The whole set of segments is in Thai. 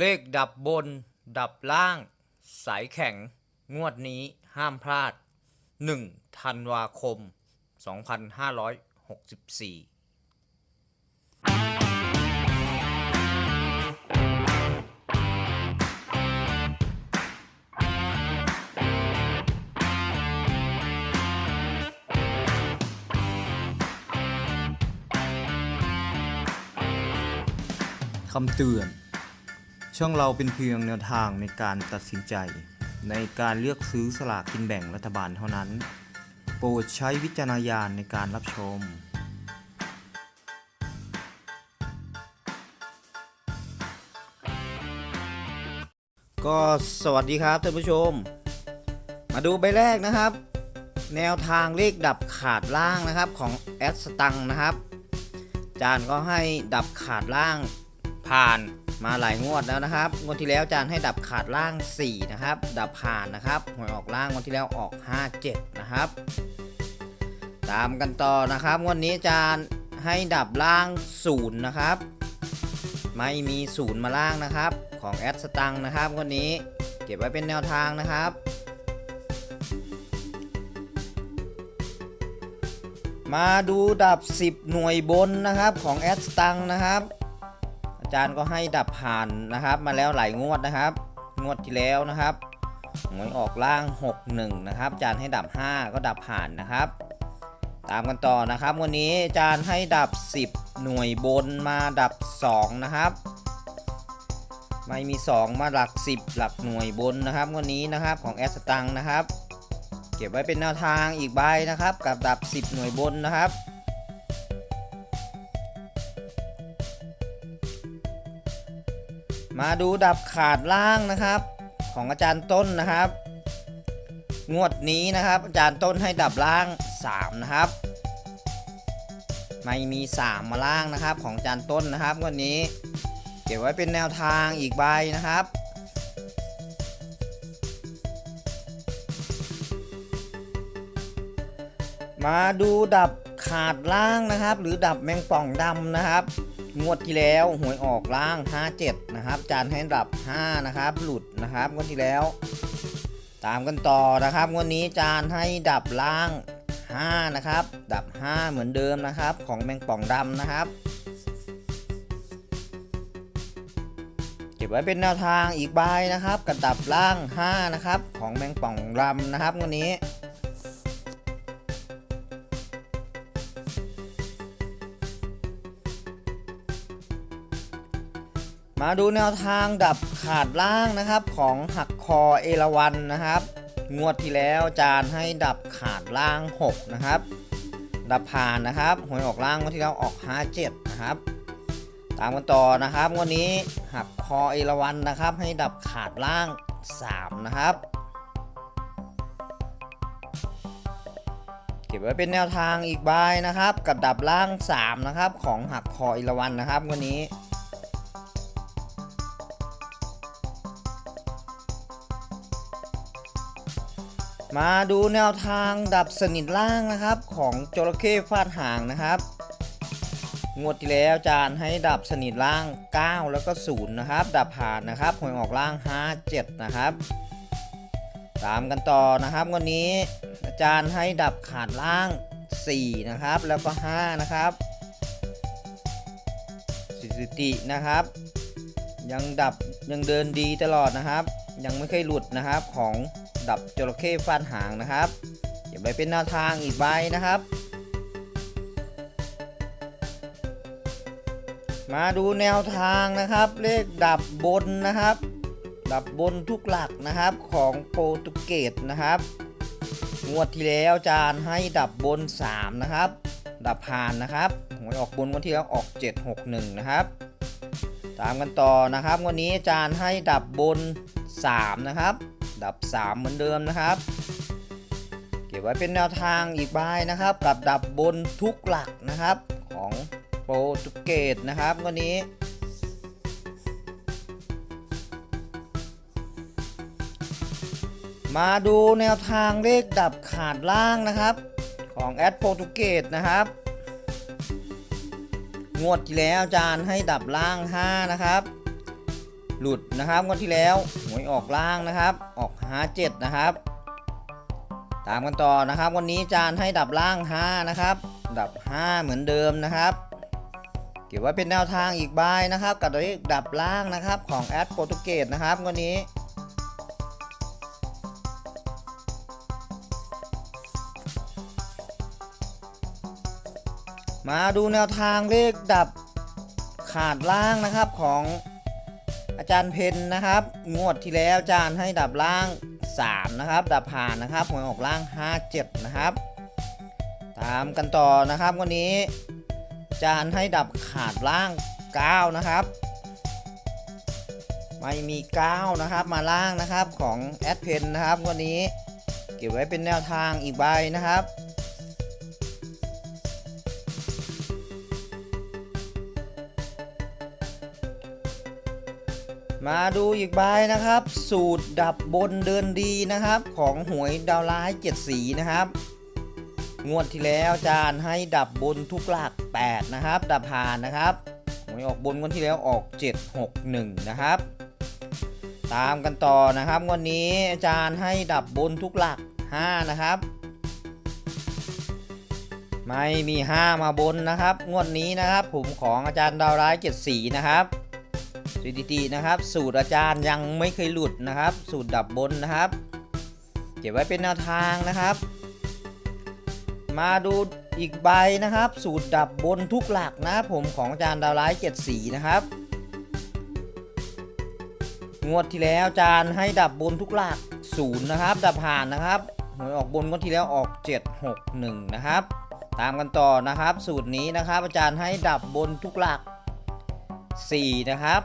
เลขดับบน ดับล่าง สายแข็ง งวดนี้ห้ามพลาด 1 ธันวาคม 2564คำเตือน ช่องเราเป็นเพียงแนวทางในการตัดสินใจ ในการเลือกซื้อสลากกินแบ่งรัฐบาลเท่านั้น โปรดใช้วิจารณญาณในการรับชม ก็สวัสดีครับท่านผู้ชม มาดูใบแรกนะครับ แนวทางเลขดับขาดล่างนะครับของแอดสตังนะครับ จานก็ให้ดับขาดล่าง ผ่านมาหลายงวดแล้วนะครับ งวดที่แล้วจานให้ดับขาดล่าง 4 นะครับ ดับผ่านนะครับหวยออกล่างงวดที่แล้วออก 57 นะครับ ตามกันต่อนะครับงวดนี้จานให้ดับล่าง 0 นะครับ ไม่มีศูนย์มาล่างนะครับ ของแอดสตังนะครับงวันนี้เก็บไว้เป็นแนวทางนะครับ มาดูดับ 10 หน่วยบนนะครับของแอดสตังนะครับ จารย์ก็ให้ดับผ่านนะครับ มาแล้วหลายงวดนะครับ งวดที่แล้วนะครับหวยออกล่าง 61 นะครับอาจารย์ให้ดับ 5 ก็ดับผ่านนะครับ ตามกันต่อนะครับ วันนี้อาจารย์ให้ดับ 10 หน่วยบนมาดับ 2 นะครับ ไม่มี 2 มาหลัก 10 หลักหน่วยบนนะครับวันนี้นะครับของแอสตังนะครับ เก็บไว้เป็นแนวทางอีกใบนะครับ กับดับ 10 หน่วยบนนะครับ มาดูดับขาดล่างนะครับ ของอาจารย์ต้นนะครับ งวดนี้นะครับ อาจารย์ต้นให้ดับล่าง 3 นะครับ ไม่มี 3 มาล่างนะครับ ของอาจารย์ต้นนะครับงวดนี้ เก็บไว้เป็นแนวทางอีกใบนะครับมาดูดับขาดล่างนะครับ หรือดับแมงป่องดำนะครับ งวดที่แล้วหวยออกล่าง 57 นะครับ จานให้ดับ 5 นะครับ หลุดนะครับงวดที่แล้ว ตามกันต่อนะครับงวดนี้จานให้ดับล่าง 5 นะครับ ดับ 5 เหมือนเดิมนะครับ ของแมงป่องดำนะครับ เก็บไว้เป็นแนวทางอีกใบนะครับกระดับล่าง 5 นะครับ ของแมงป่องรำนะครับวันนี้ มาดูแนวทางดับขาดล่างนะครับของหักคอเอราวันนะครับ งวดที่แล้วจานให้ดับขาดล่าง 6 นะครับ ดับผ่านนะครับหวยออกล่างงวดที่แล้วออก 57 นะครับ ตามกันต่อนะครับวันนี้หักคอเอราวันนะครับ ให้ดับขาดล่าง 3 นะครับ เก็บไว้เป็นแนวทางอีกใบนะครับ กับดับล่าง 3 นะครับ ของหักคอเอราวันนะครับวันนี้ มาดูแนวทางดับสนิทล่างนะครับของจระเข้ฟาดหางนะครับงวดที่แล้วจารย์ให้ดับสนิทล่าง 9 แล้วก็ 0 นะครับ ดับผ่านนะครับหวยออกล่าง 5 7 นะครับ ตามกันต่อนะครับวันนี้อาจารย์ให้ดับขาดล่าง 4 นะครับ แล้วก็ 5 นะครับสถิตินะครับ ยังดับยังเดินดีตลอดนะครับ ยังไม่เคยหลุดนะครับของ ดับจระเข้ฟาดหางนะครับเดี๋ยวไปเป็นแนวทางอีกใบนะครับ มาดูแนวทางนะครับ เลขดับบนนะครับ ดับบนทุกหลักนะครับของโปรตุเกสนะครับงวดที่แล้วจานให้ดับบน 3 นะครับ ดับผ่านนะครับหวยออกบนวันที่แล้วออก 761 นะครับ ตามกันต่อนะครับ วันนี้จารย์ให้ดับบน 3 นะครับ ดับ 3 เหมือนเดิมนะครับ เก็บไว้เป็นแนวทางอีกใบนะครับ กับดับบนทุกหลักนะครับของโปรตุเกสนะครับวันนี้มาดูแนวทางเลขดับขาดล่างนะครับ ของแอดโปรตุเกสนะครับ งวดที่แล้วอาจารย์ให้ดับล่าง 5 นะครับ หลุดนะครับงวดที่แล้วหวยออกล่างนะครับ ออกหาเจ็ดนะครับ ตามกันต่อนะครับ วันนี้จารย์ให้ดับล่าง5นะครับ ดับ 5 เหมือนเดิมนะครับ เก็บไว้เป็นแนวทางอีกใบนะครับ กับตัวเลขดับล่างนะครับของแอดโปรตุเกสนะครับวันนี้มาดูแนวทางเลขดับขาดล่างนะครับของ อาจารย์เพนนะครับ งวดที่แล้วอาจารย์ให้ดับล่าง 3 นะครับ ดับผ่านนะครับหวยออกล่าง 57 นะครับ ตามกันต่อนะครับวันนี้อาจารย์ให้ดับขาดล่าง 9 นะครับ ไม่มี 9 นะครับ มาล่างนะครับของแอดเพนนะครับวันนี้เก็บไว้เป็นแนวทางอีกใบนะครับ มาดูอีกใบนะครับ สูตรดับบนเดินดีนะครับ ของหวยดาวร้ายเจ็ดสีนะครับ งวดที่แล้วอาจารย์ให้ดับบนทุกหลัก 8 นะครับ ดับผ่านนะครับหวยออกบนงวดที่แล้วออก 761 นะครับ ตามกันต่อนะครับงวันนี้อาจารย์ให้ดับบนทุกหลัก 5 นะครับ ไม่มี 5 มาบนนะครับ งวดนี้นะครับผมของอาจารย์ดาวร้ายเจ็ดสีนะครับ สถิตินะครับ สูตรอาจารย์ยังไม่เคยหลุดนะครับ สูตรดับบนนะครับ เก็บไว้เป็นแนวทางนะครับ มาดูอีกใบนะครับ สูตรดับบนทุกหลักนะผมของอาจารย์ดาวร้ายเจ็ดสีนะครับ งวดที่แล้วอาจารย์ให้ดับบนทุกหลักศูนย์นะครับ ดับผ่านนะครับหวยออกบนงวดที่แล้วออก 761 นะครับ ตามกันต่อนะครับ สูตรนี้นะครับ อาจารย์ให้ดับบนทุกหลัก 4 นะครับ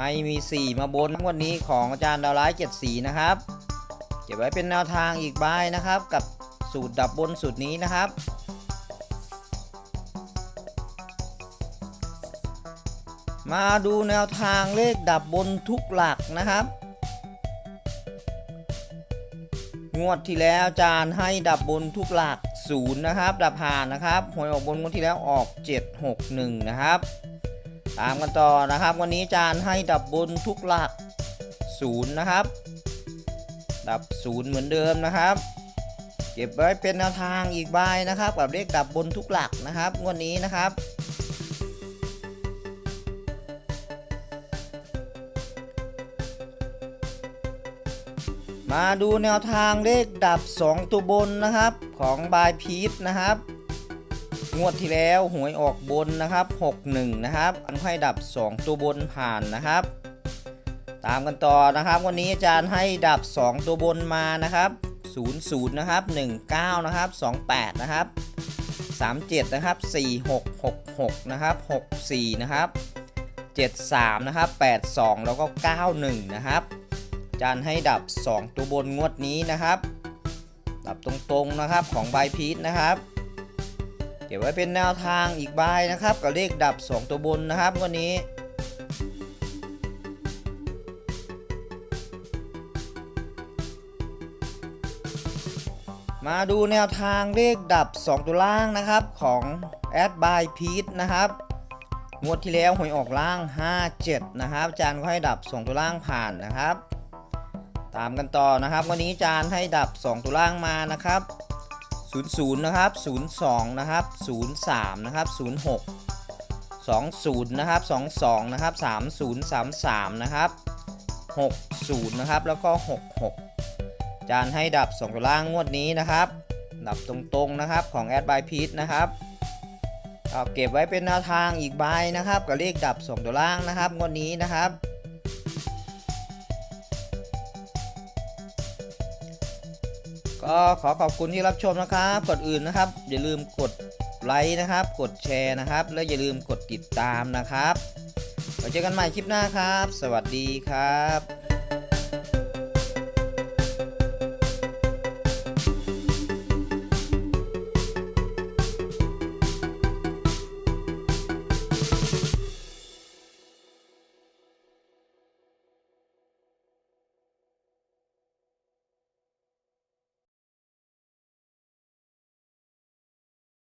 ไม่มี 4 มาบนวันนี้ของอาจารย์ดาวร้าย7สีนะครับ เก็บไว้เป็นแนวทางอีกใบนะครับ กับสูตรดับบนสูตรนี้นะครับมาดูแนวทางเลขดับบนทุกหลักนะครับ งวดที่แล้วอาจารย์ให้ดับบนทุกหลักศูนย์นะครับ ดับผ่านนะครับหวยออกบนงวดที่แล้วออก 761 นะครับ ตามกันต่อนะครับ วันนี้จารย์ให้ดับบนทุกหลักศูนย์นะครับ ดับศูนย์เหมือนเดิมนะครับ เก็บไว้เป็นแนวทางอีกใบนะครับ กับเลขดับบนทุกหลักนะครับงวดนี้นะครับมาดูแนวทางเลขดับ 2 ตัวบนนะครับ ของบายพีทนะครับ งวดที่แล้วหวยออกบนนะครับ 61 นะครับอันให้ดับ 2 ตัวบนผ่านนะครับ ตามกันต่อนะครับ วันนี้อาจารย์ให้ดับ 2 ตัวบนมานะครับ00นะครับ19นะครับ28นะครับ37นะครับ46 66นะครับ64นะครับ73นะครับ82 แล้วก็ 91 นะครับอาจารย์ให้ดับ 2 ตัวบนงวดนี้นะครับ ดับตรงๆนะครับของใบพีทนะครับ เก็บไว้เป็นแนวทางอีกใบนะครับ กับเลขดับ 2 ตัวบนนะครับวันนี้มาดูแนวทางเลขดับ 2 ตัวล่างนะครับของแอดบายพีทนะครับงวดที่แล้วหวยออกล่าง 57 นะครับ จารย์ก็ให้ดับ 2 ตัวล่างผ่านนะครับ ตามกันต่อนะครับ วันนี้จารย์ให้ดับ 2 ตัวล่างมานะครับ 00 นะครับ 02 นะครับ 03 นะครับ 06 20 นะครับ 22 นะครับ 3033 นะครับ 60 นะครับ แล้วก็ 66 จารย์ให้ดับ2ตัวล่างงวดนี้นะครับ ดับตรงๆนะครับของแอดบายพีทนะครับเอาเก็บไว้เป็นแนวทางอีกใบนะครับกับเลขดับ2ตัวล่างนะครับงวดนี้นะครับ ก็ขอขอบคุณที่รับชมนะครับ ก่อนอื่นนะครับ อย่าลืมกดไลค์นะครับ กดแชร์นะครับ และอย่าลืมกดติดตามนะครับไว้เจอกันใหม่คลิปหน้าครับ สวัสดีครับ